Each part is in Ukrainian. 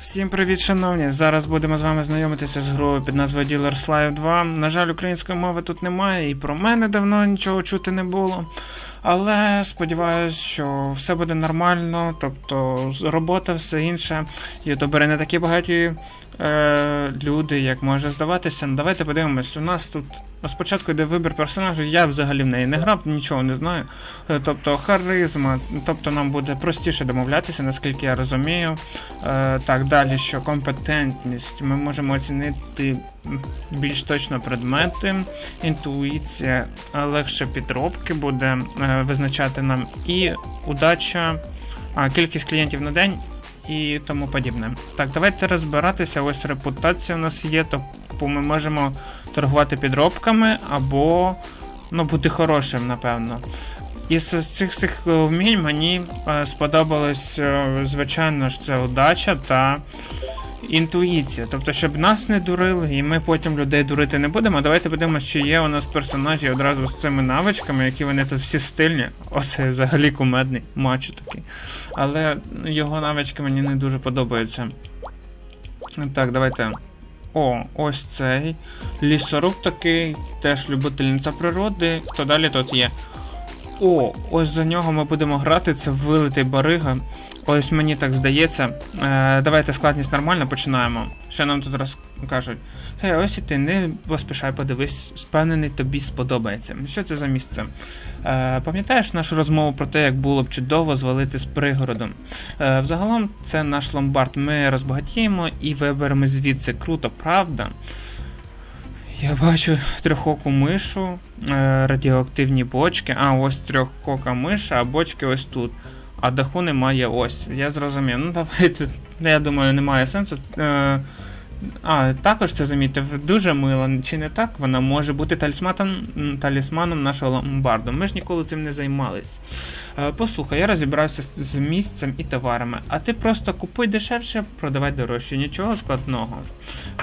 Всім привіт, шановні! Зараз будемо з вами знайомитися з грою під назвою Dealers Live 2. На жаль, української мови тут немає, і про мене давно нічого чути не було. Але сподіваюся, що все буде нормально, тобто робота, все інше. Ютубери не такі багаті е, люди, як може здаватися. Давайте подивимось. У нас тут спочатку йде вибір персонажу, я взагалі в неї не грав, нічого не знаю. Е, Тобто харизма, тобто нам буде простіше домовлятися, наскільки я розумію. Е, так, далі що компетентність. Ми можемо оцінити більш точно предмети, інтуїція легше підробки буде визначати нам і удача, кількість клієнтів на день і тому подібне. Так, давайте розбиратися. Ось репутація у нас є, тобто ми можемо торгувати підробками або ну, бути хорошим, напевно. Із цих цих е, вмінь мені е, сподобалось, е, звичайно ж, це удача та інтуїція. Тобто, щоб нас не дурили, і ми потім людей дурити не будемо. Давайте подивимося, чи є у нас персонажі одразу з цими навичками, які вони тут всі стильні. Оце взагалі кумедний матч такий. Але його навички мені не дуже подобаються. Так, давайте. О, ось цей. Лісоруб такий, теж любительниця природи. Хто далі тут є? О, ось за нього ми будемо грати. Це вилитий барига. Ось мені так здається. Е, давайте складність нормально починаємо. Що нам тут розкажуть? Гей, ось і ти не поспішай, подивись, впевнений, тобі сподобається. Що це за місце? Е, пам'ятаєш нашу розмову про те, як було б чудово звалити з пригородом? Е, взагалом, це наш ломбард. Ми розбагатіємо і виберемо звідси. Круто, правда? Я бачу трьохоку мишу, е, радіоактивні бочки. А, ось трьохока миша, а бочки ось тут. А даху немає ось. Я зрозумів. Ну давайте. Я думаю, немає сенсу. А, також це замітив, дуже мило, чи не так? Вона може бути талісматом, талісманом нашого ломбарду. Ми ж ніколи цим не займались. Е, послухай, я розібрався з- місцем і товарами, а ти просто купуй дешевше, продавай дорожче, нічого складного.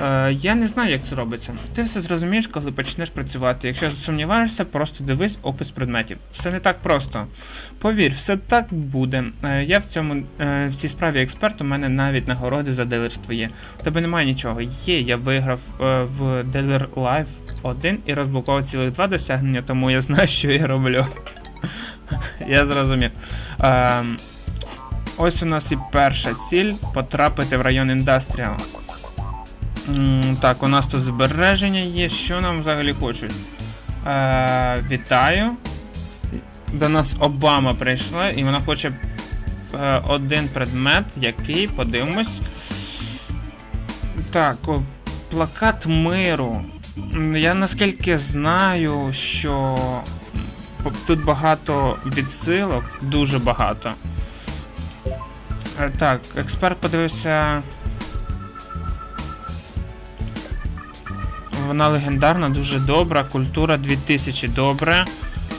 Е, я не знаю, як це робиться. Ти все зрозумієш, коли почнеш працювати. Якщо сумніваєшся, просто дивись опис предметів. Все не так просто. Повір, все так буде. Е, я в цьому в цій справі експерт, у мене навіть нагороди за дилерство є. У тебе немає нічого. Є, я виграв е, в Dealer Live 1 і розблокував цілих два досягнення, тому я знаю, що я роблю. я зрозумів. Ем, ось у нас і перша ціль потрапити в район індастріал. Так, у нас тут збереження є. Що нам взагалі хочуть? Е, вітаю. До нас Обама прийшла, і вона хоче е, один предмет, який, подивимось. Так, плакат миру. Я наскільки знаю, що тут багато відсилок, дуже багато. Е, Так, експерт подивився. Вона легендарна, дуже добра. Культура 2000 добре.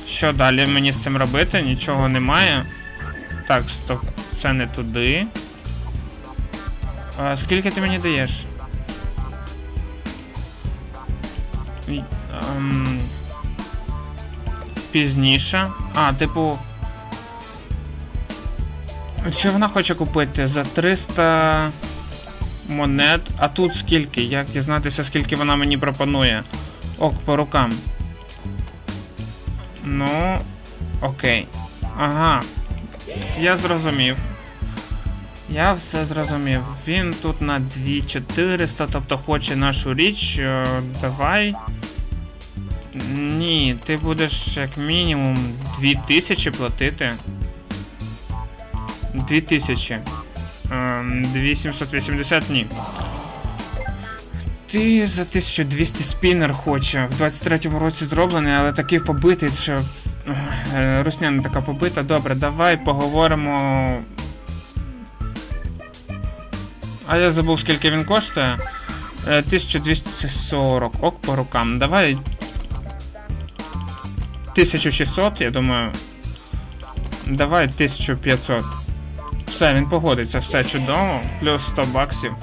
Що далі мені з цим робити? Нічого немає. Так, стоп, це не туди. А, скільки ти мені даєш? Ем, Пізніше. А, типу. Що вона хоче купити? За 300 монет. А тут скільки? Як дізнатися, скільки вона мені пропонує? Ок, по рукам. Ну. Окей. Ага. Я зрозумів. Я все зрозумів. Він тут на 2400, тобто хоче нашу річ. Е, Давай. Ні, ти будеш як мінімум 2000 платити. 2000. Ем, 2780 ні. Ти за 1200 спінер хоче. В 23-му році зроблений, але такий побитий, що. е, Русня не така побита. Добре, давай поговоримо. А я забув, скільки він коштує. Е, 1240. Ок по рукам. Давай. 1600, я думаю. Давай 1500. Все, він погодиться, все чудово. Плюс 100 баксів.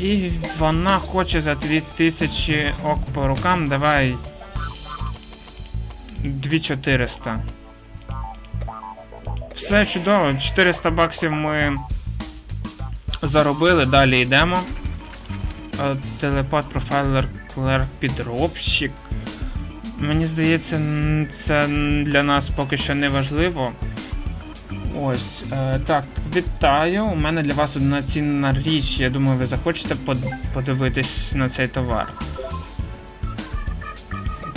І вона хоче за 2000 ок по рукам. Давай. 2400. Все чудово. 400 баксів ми заробили, далі йдемо. Е, Телепат, профайлер, клерк, підробщик. Мені здається, це для нас поки що не важливо. Ось, е, так, вітаю. У мене для вас одна цінна річ. Я думаю, ви захочете подивитись на цей товар.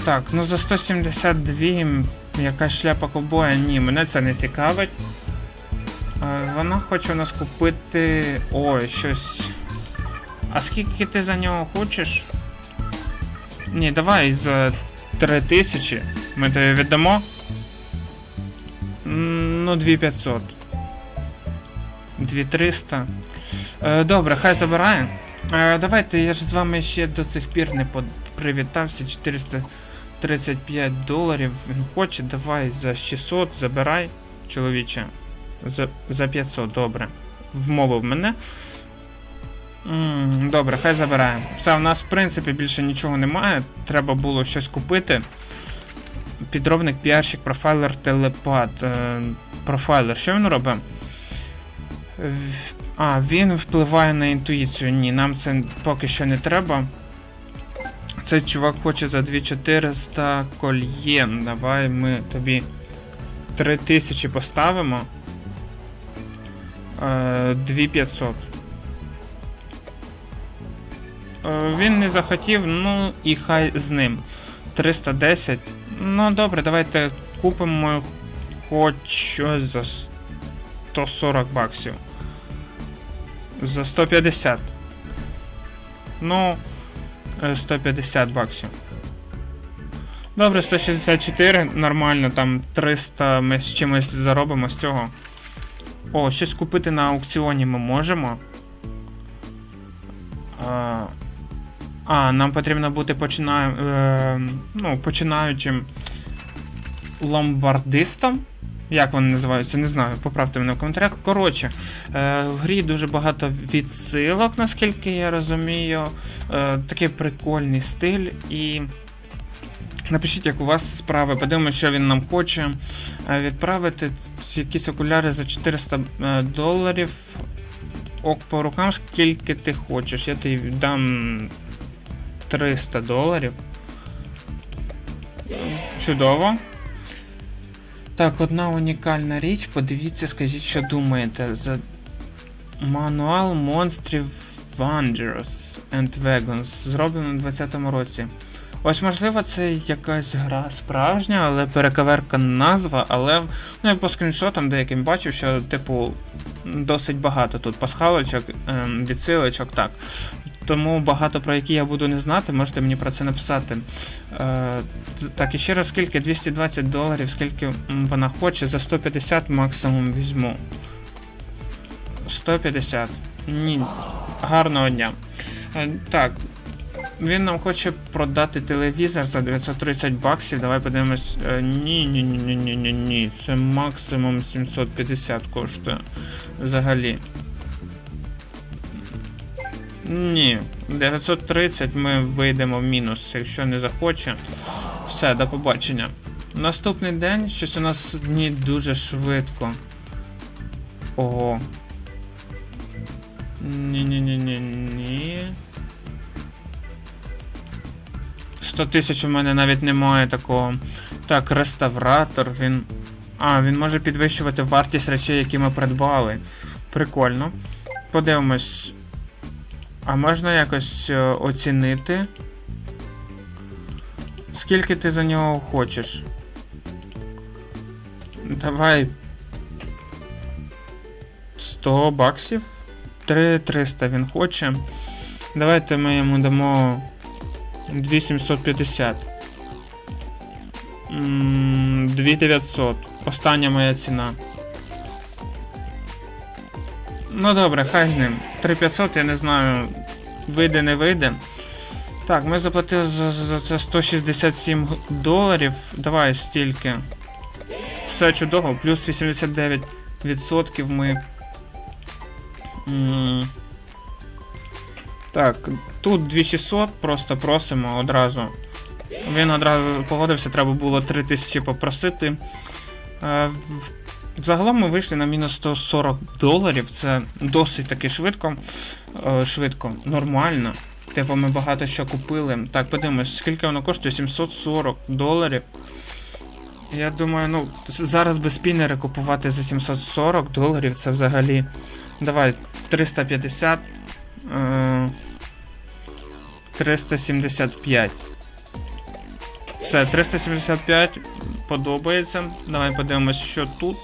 Так, ну за 172 м, якась шляпа ковбоя, ні, мене це не цікавить. Е, Вона хоче у нас купити. Ой, щось. А скільки ти за нього хочеш? Ні, давай за 3000 ми тобі віддамо. Ну, 2500. 2300. Е, добре, хай забирає. Е, давайте, я ж з вами ще до цих пір не привітався. 435 доларів. Він хоче, давай за 600 забирай, чоловіче. За, за 500, добре. Вмовив мене. Добре, хай забирає. Все, у нас, в принципі, більше нічого немає. Треба було щось купити. Підробник, піарщик, профайлер, телепат. Е, профайлер, що він робить? А, він впливає на інтуїцію. Ні, нам це поки що не треба. Цей чувак хоче за 2400 кольєн. Давай ми тобі 3000 поставимо. Е, 2500. Е, Він не захотів, ну і хай з ним. 310. Ну добре, давайте купимо хоч щось за 140 баксів. За 150. Ну, е, 150 баксів. Добре, 164, нормально, там 300 ми з чимось заробимо з цього. О, щось купити на аукціоні ми можемо. А, а нам потрібно бути починаю, е, ну, починаючим ломбардистом. Як вони називаються, не знаю, поправте мене в коментарях. Коротше, е, в грі дуже багато відсилок, наскільки я розумію. Е, такий прикольний стиль. І напишіть, як у вас справи. Подивимося, що він нам хоче. Е, відправити якісь окуляри за 400 е, доларів. Ок по рукам, скільки ти хочеш. Я тобі дам 300 доларів. Чудово. Так, одна унікальна річ. Подивіться, скажіть, що думаєте. За мануал монстрів Wanderers and Vegans. Зроблено у 2020 році. Ось, можливо, це якась гра справжня, але перекаверкана назва, але ну, я по скріншотам деяким бачив, що, типу, досить багато тут пасхалочок, ем, відсилочок, так. Тому багато про які я буду не знати, можете мені про це написати. Е, так, і ще раз, скільки? 220 доларів, скільки вона хоче, за 150 максимум візьму. 150. Ні. Гарного дня. Е, так. Він нам хоче продати телевізор за 930 баксів. Давай подивимось. Е, Ні, ні, ні, ні, ні, ні, ні. Це максимум 750 коштує. Взагалі. Ні, 930 ми вийдемо в мінус, якщо не захоче. Все, до побачення. Наступний день, щось у нас дні дуже швидко. Ого. Ні-ні-ні-ні-ні. 100 тисяч у мене навіть немає такого. Так, реставратор, він. А, він може підвищувати вартість речей, які ми придбали. Прикольно. Подивимось. А можна якось е, оцінити? Скільки ти за нього хочеш? Давай. 100 баксів? 3300 він хоче. Давайте ми йому дамо 2750. 2900. Остання моя ціна. Ну добре, хай з ним. 3500, я не знаю, вийде, не вийде. Так, ми заплатили за, за це 167 доларів. Давай стільки. Все чудово, плюс 89% ми. Так, тут 2600, просто просимо одразу. Він одразу погодився, треба було 3000 попросити. Е, Загалом ми вийшли на мінус 140 доларів. Це досить таки швидко. Е, швидко, нормально. Типу, ми багато що купили. Так, подивимось, скільки воно коштує? 740 доларів. Я думаю, ну, зараз без спіннери купувати за 740 доларів це взагалі. Давай, 350. Е, 375. Все, 375 подобається. Давай подивимось, що тут.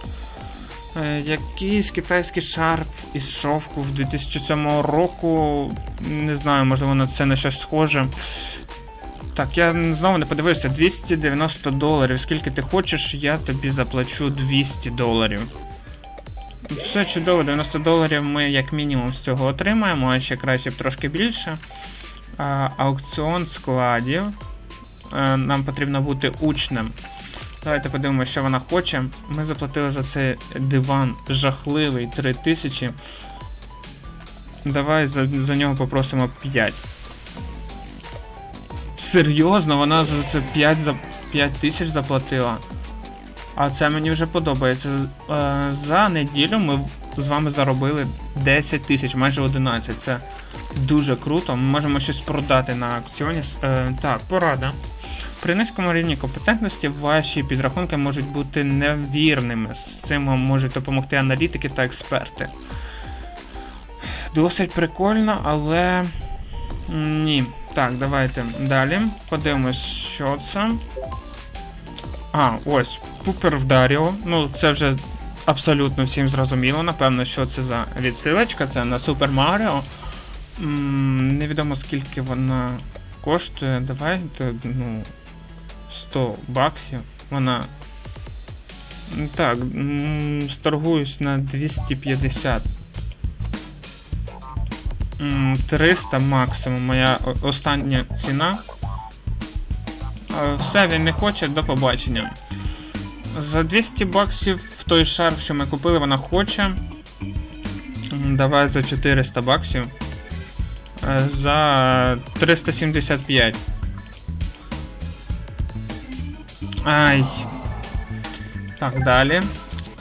Е, якийсь китайський шарф із шовку в 2007 року. Не знаю, можливо, на це на щось схоже. Так, я знову не подивився. 290 доларів. Скільки ти хочеш, я тобі заплачу 200 доларів. Все чудово, 90 доларів ми як мінімум з цього отримаємо, а ще краще б трошки більше. А, аукціон складів. Е, нам потрібно бути учнем. Давайте подивимося, що вона хоче. Ми заплатили за цей диван жахливий 3000. Давай за, за нього попросимо 5. Серйозно, вона за це 5 за 5 тисяч заплатила. А це мені вже подобається. Е, за неділю ми з вами заробили 10 тисяч, майже 11. Це дуже круто. Ми можемо щось продати на аукціоні. Е, так, порада. При низькому рівні компетентності ваші підрахунки можуть бути невірними. З цим вам можуть допомогти аналітики та експерти. Досить прикольно, але. Ні. Так, давайте далі. Подивимось, що це. А, ось. Пупер вдаріо. Ну, це вже абсолютно всім зрозуміло. Напевно, що це за відсилочка. Це на Супер Маріо. Невідомо скільки вона коштує. Давайте, ну. 100 баксів. Вона. Так, сторгуюсь на 250. 300 максимум моя остання ціна. Все, він не хоче, до побачення. За 200 баксів в той шарф, що ми купили, вона хоче. Давай за 400 баксів. Е, За 375. Ай. Так, далі.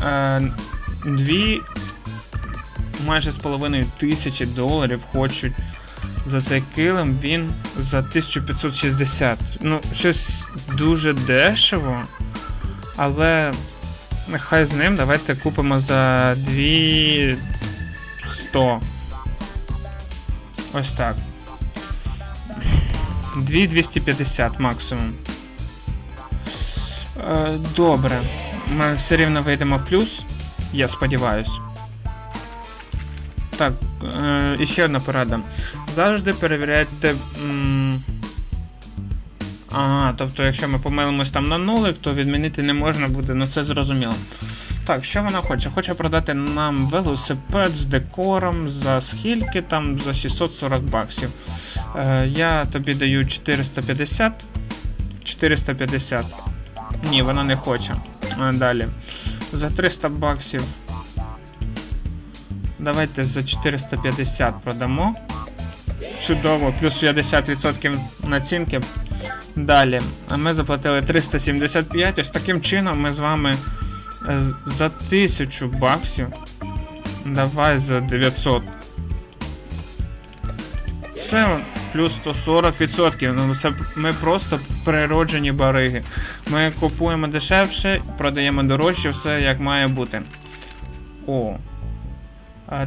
Е, дві майже з половиною тисячі доларів хочуть за цей килим. Він за 1560. Ну, щось дуже дешево. Але нехай з ним давайте купимо за 200. Ось так. 2250 максимум. Е, Добре. Ми все рівно вийдемо в плюс. Я сподіваюсь. Так, е, і ще одна порада. Завжди перевіряйте. Ага, тобто, якщо ми помилимось там на нулик, то відмінити не можна буде, ну це зрозуміло. Так, що вона хоче? Хоче продати нам велосипед з декором за скільки там за 640 баксів. Е, я тобі даю 450. 450. Ні, вона не хоче. Далі. За 300 баксів. Давайте за 450 продамо. Чудово, плюс 50% націнки. Далі. Ми заплатили 375. Ось таким чином ми з вами е, за 1000 баксів. Давай за 900. Все, плюс 140%. Ну це ми просто природжені бариги. Ми купуємо дешевше, продаємо дорожче, все як має бути. О.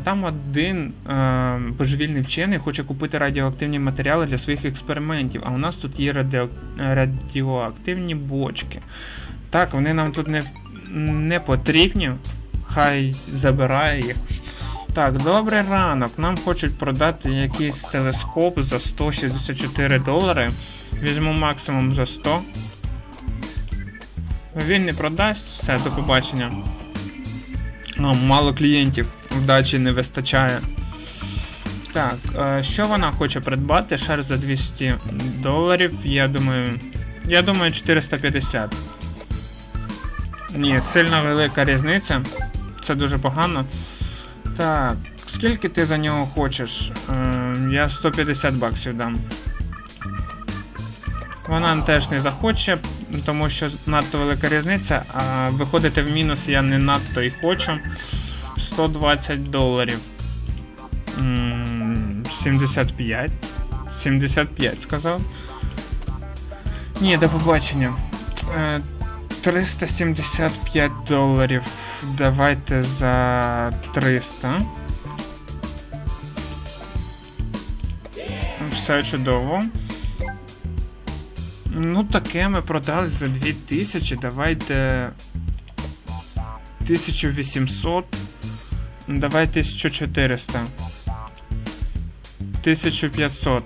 Там один е, божевільний вчений хоче купити радіоактивні матеріали для своїх експериментів, а у нас тут є радіо, радіоактивні бочки. Так, вони нам тут не, не потрібні. Хай забирає їх. Так, добрий ранок. Нам хочуть продати якийсь телескоп за 164 долари. Візьму максимум за 100. Він не продасть, все, до побачення. Ну, мало клієнтів, вдачі не вистачає. Так, е, що вона хоче придбати? Шар за 200 доларів. Я думаю. Я думаю 450. Ні, сильно велика різниця. Це дуже погано. Так, скільки ти за нього хочеш? Е, я 150 баксів дам. Вона теж не захоче. тому що надто велика різниця, а виходити в мінус я не надто і хочу. 120 доларів. 75. 75 сказав. Ні, до побачення. Е, 375 доларів. Давайте за 300. Все чудово. Ну, таке ми продали за 2000. Давайте. 1800. Давай 1400. 1500.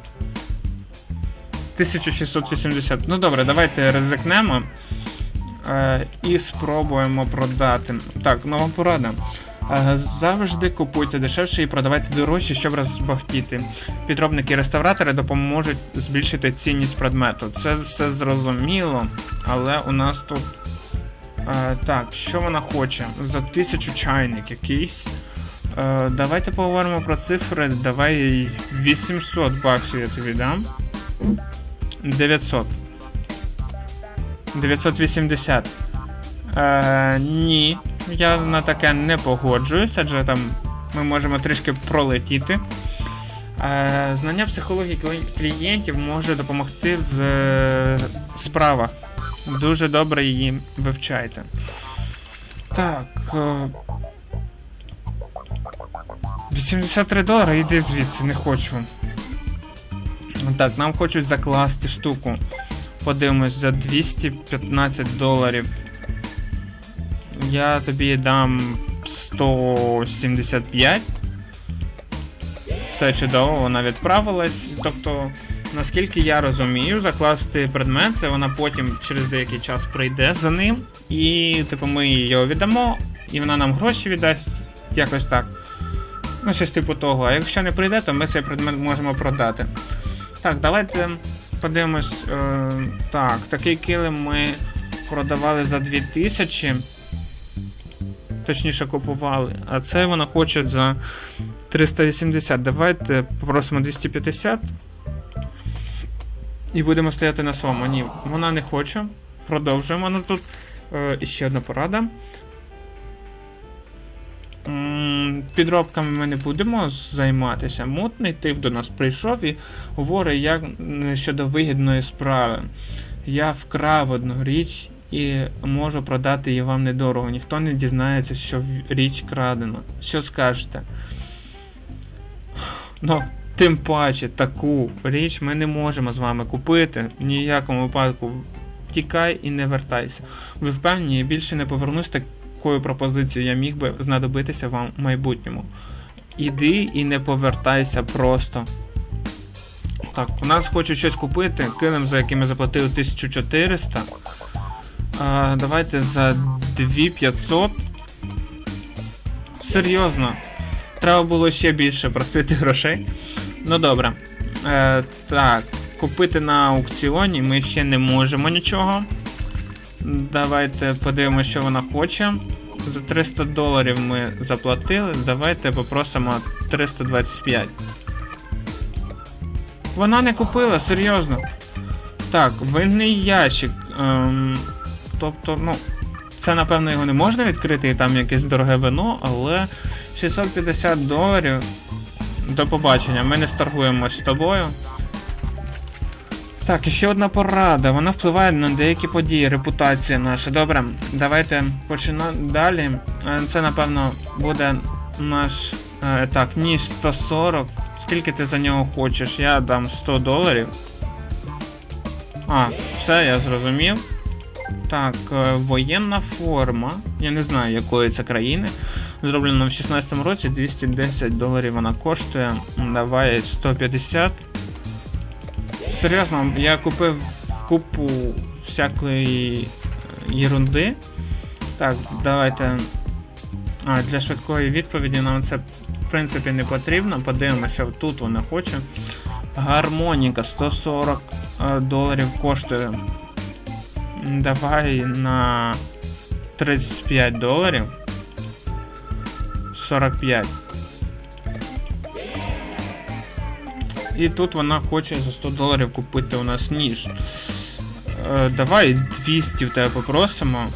1680. Ну добре, давайте ризикнемо. Е, і спробуємо продати. Так, нова порада. Е, Завжди купуйте дешевше і продавайте дорожче, щоб розбагтіти. Підробники і реставратори допоможуть збільшити цінність предмету. Це все зрозуміло, але у нас тут. Е, так, що вона хоче? За тисячу чайник якийсь. Давайте поговоримо про цифри. Давай їй 800 баксів я тобі дам. 900. 980. Е, ні, я на таке не погоджуюсь, адже там ми можемо трішки пролетіти. Е, знання психології клієнтів може допомогти в е, справах. Дуже добре її вивчайте. Так. Е, 83 долари, іди звідси, не хочу. Так, нам хочуть закласти штуку. Подивимось за 215 доларів. Я тобі дам 175. Все чудово, вона відправилась. Тобто, наскільки я розумію, закласти предмет, це вона потім через деякий час прийде за ним. І, типу, ми його віддамо, і вона нам гроші віддасть. Якось так. Ну, щось типу того. А якщо не прийде, то ми цей предмет можемо продати. Так, давайте подивимось. Е, так, такий килим ми продавали за 2000. Точніше купували. А це вона хоче за 380. Давайте попросимо 250. І будемо стояти на своєму. Ні, вона не хоче. Продовжуємо. Ну тут е, ще одна порада. Підробками ми не будемо займатися. Мутний тип до нас прийшов і говорить як щодо вигідної справи. Я вкрав одну річ і можу продати її вам недорого. Ніхто не дізнається, що річ крадена. Що скажете? Ну, тим паче, таку річ ми не можемо з вами купити. Ніякому випадку. Тікай і не вертайся. Ви впевнені, я більше не повернусь такою пропозицією. Я міг би знадобитися вам в майбутньому. Іди і не повертайся просто. Так, у нас хочуть щось купити. Килим, за який ми заплатили 1400. А, давайте за 2500. Серйозно. Треба було ще більше просити грошей. Ну добре. Е, так, купити на аукціоні ми ще не можемо нічого. Давайте подивимося, що вона хоче. За 300 доларів ми заплатили. Давайте попросимо 325. Вона не купила, серйозно. Так, винний ящик. Ем, тобто, ну, це напевно його не можна відкрити, і там якесь дороге вино, але 650 доларів. До побачення, ми не старгуємось з тобою. Так, і ще одна порада. Вона впливає на деякі події, репутація наша. Добре, давайте починаємо далі. Е, Це, напевно, буде наш. е, Так, ніж 140. Скільки ти за нього хочеш? Я дам 100 доларів. А, все, я зрозумів. Так, е, воєнна форма. Я не знаю, якої це країни. Зроблена в 16 році, 210 доларів вона коштує. Давай 150. Серйозно, я купив купу всякої ерунди. Так, давайте. А, для швидкої відповіді нам це в принципі не потрібно. Подивимося, тут вона хоче. Гармоніка 140 е, доларів коштує. Давай на 35 доларів. 45. І тут вона хоче за 100 доларів купити у нас ніж. Е, давай 200 в тебе попросимо.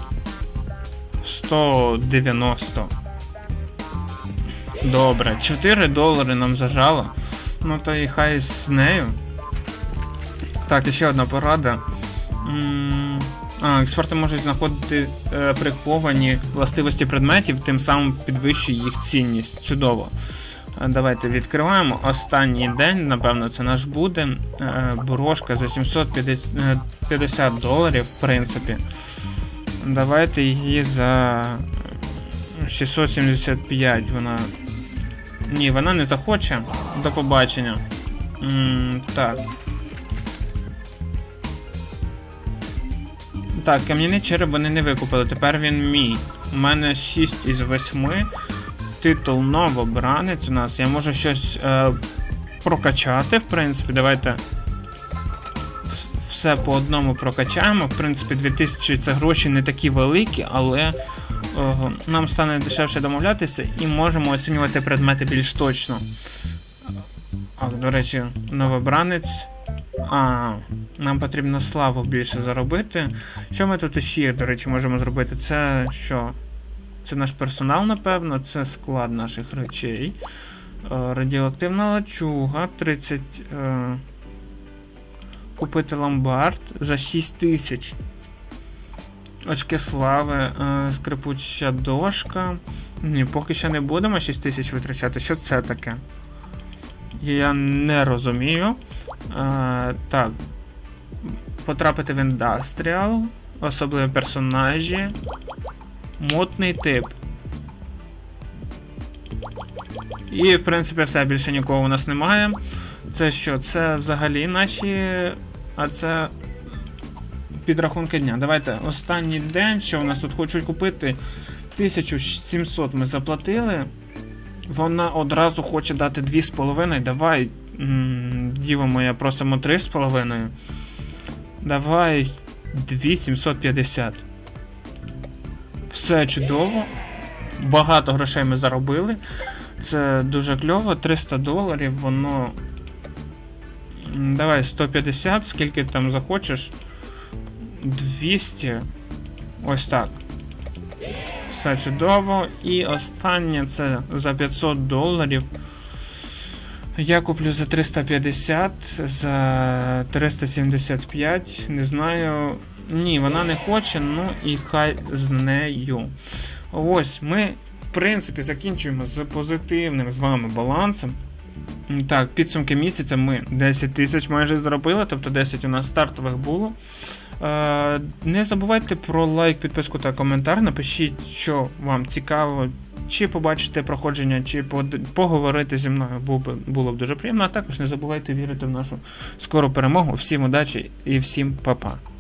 190. Добре, 4 долари нам зажало. Ну то і хай з нею. Так, ще одна порада. А, експерти можуть знаходити е, приховані властивості предметів, тим самим підвищує їх цінність. Чудово. Е, Давайте відкриваємо. Останній день, напевно, це наш буде. Е, Брошка за 750 доларів, в принципі. Давайте її за 675. Вона. Ні, вона не захоче. До побачення. М, так. Так, кам'яний череп вони не викупили. Тепер він мій. У мене 6 із 8. Титул новобранець у нас. Я можу щось е, прокачати, в принципі. Давайте все по одному прокачаємо. В принципі, 2000 це гроші не такі великі, але е, нам стане дешевше домовлятися і можемо оцінювати предмети більш точно. А, до речі, новобранець. А, нам потрібно славу більше заробити. Що ми тут ще, до речі, можемо зробити? Це що? Це наш персонал, напевно, це склад наших речей. Е, радіоактивна лачуга 30. Е, купити ломбард за 6 тисяч. Очки слави, е, скрипуча дошка. Ні, поки що не будемо 6 тисяч витрачати. Що це таке? Я не розумію. Так. Потрапити в індастріал. Особливі персонажі. Мутний тип. І, в принципі, все, більше нікого у нас немає. Це що? Це взагалі наші. А це. Підрахунки дня. Давайте останній день, що у нас тут хочуть купити. 1700 ми заплатили. Вона одразу хоче дати 2,5. Давай, м, діва моя, просимо 3,5. Давай 2750. Все чудово. Багато грошей ми заробили. Це дуже кльово. 300 доларів, воно. Давай 150, скільки там захочеш. 200. Ось так. Все чудово. І останнє це за 500 доларів. Я куплю за 350, за 375. Не знаю. Ні, вона не хоче, ну і хай з нею. Ось ми, в принципі, закінчуємо з позитивним з вами балансом. Так, підсумки місяця ми 10 тисяч майже заробили, тобто 10 у нас стартових було. Е, не забувайте про лайк, підписку та коментар. Напишіть, що вам цікаво, чи побачите проходження, чи поговорити зі мною було б дуже приємно. А також не забувайте вірити в нашу скору перемогу. Всім удачі і всім па-па.